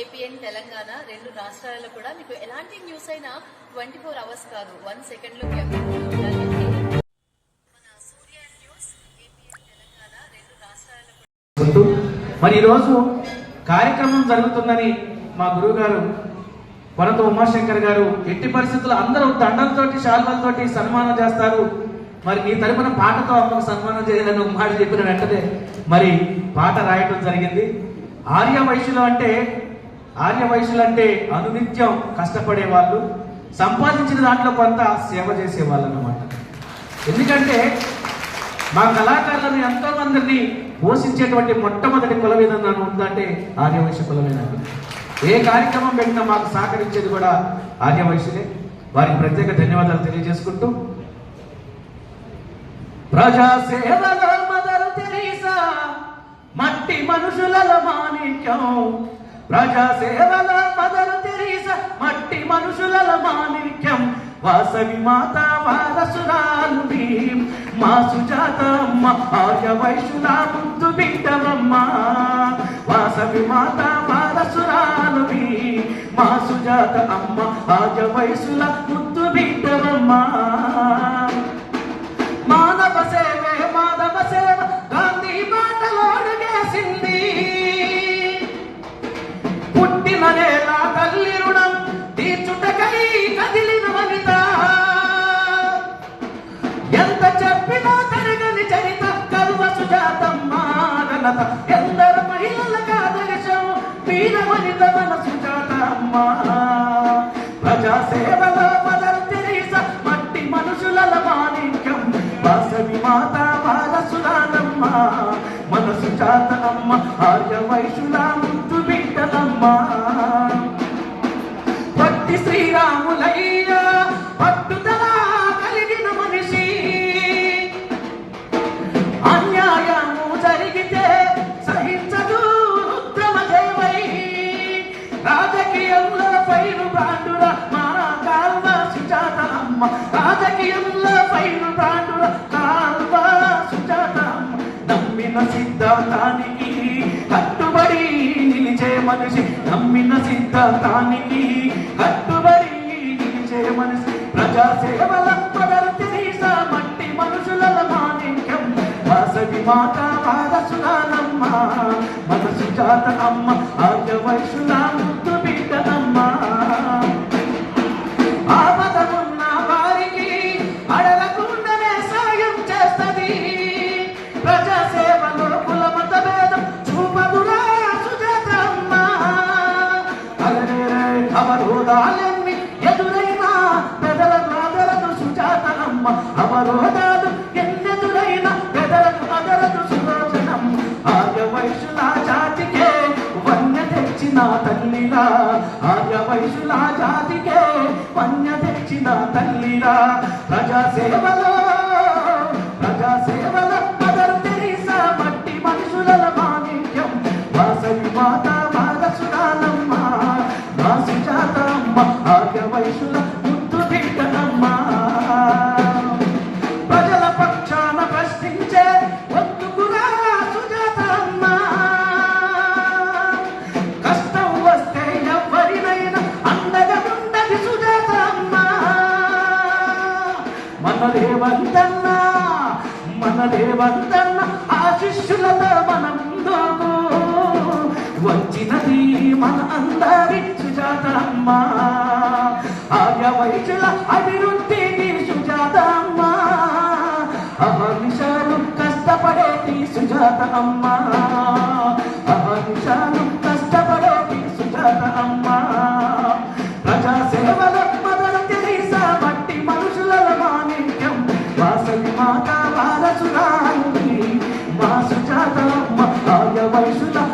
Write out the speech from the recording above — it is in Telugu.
ఏపీఎన్ తెలంగాణ రెండు రాష్ట్రాలలో కూడా మీకు ఎలాంటి న్యూస్ అయినా ట్వంటీ ఫోర్ అవర్స్ కాదు. వన్ సెకండ్లో న్యూస్ రెండు మరి ఈరోజు కార్యక్రమం జరుగుతుందని మా గురువు గారు కొనత ఉమాశంకర్ గారు ఎట్టి పరిస్థితుల్లో అందరూ దండలతోటి శాల్వలతోటి సన్మానం చేస్తారు. మరి నీ తరపున పాటతో అమ్మకు సన్మానం చేయాలని ఒక మాట చెప్పిన వెంటనే మరి పాట రాయటం జరిగింది. ఆర్య వయసులు అంటే ఆర్య వయసులు అంటే అనునిత్యం కష్టపడే వాళ్ళు సంపాదించిన దాంట్లో కొంత సేవ చేసేవాళ్ళు అన్నమాట ఎందుకంటే మా కళాకారులను ఎంతో మందిని పోషించేటువంటి మొట్టమొదటి కులం ఏదన్నా ఉందంటే ఆర్యవైశ్య కులమేనండి ఏ కార్యక్రమం పెట్టినా మాకు సహకరించేది కూడా ఆర్యవైశ్యులే. వారికి ప్రత్యేక ధన్యవాదాలు తెలియజేసుకుంటూ. ప్రజా మనుషులలో మాణిక్యం. ప్రజా సేవల మదరు తెరీస మట్టి మనుషులలో మాణిక్యం. వాసవి మాత వారసురాలు మా సుజాత అమ్మ ఆర్య వైశ్యులా ముద్దు బిడ్డవమ్మ వాసవి మాత వారసురాలు మా సుజాత అమ్మ ఆర్య వైశ్యుల ముద్దు బిడ్డవమ్మ పుట్టిన నేల తల్లి రుణం తీర్చుటకై కదిలిన వనిత. ఎంత చెప్పినా తరగని చరిత కరువ సుజాతమ్మ ఘనత ఎందరు మహిళల కాదర్శం వీర వనిత మన సుజాతమ్మ ప్రజా సేవలో మదర్ తెరీసా మట్టి మనుషుల మాణిక్యం. వాసవి మాత బాల వారసురాలమ్మ మన సుజాత అమ్మ ఆర్య వైశుల మనిషి నమ్మిన సిద్ధాంతానికి కట్టుబడి నిలిచే మనిషి. ప్రజా సేవల పదరు మట్టి మనుషుల మాణిక్యం. వాసవి మాత వారసురాలమ్మ మనసు జాత అమ్మ ఆర్య వైశ్యుల తల్లిరా ఆర్య వైశ్యుల జాతికే వన్య తెచ్చిన తల్లిరా ప్రజా సేవలో మన దేవంతన్న మన దేవంతన్న ఆశిష్యులతో మనం ముందుకు వచ్చినది మన అందరి సుజాతమ్మ ఆర్య వైద్యుల అభివృద్ధికి సుజాతమ్మ అహర్నిశాలు కష్టపడేది సుజాత అమ్మ ఆర్య వైశ్యుల ముద్దు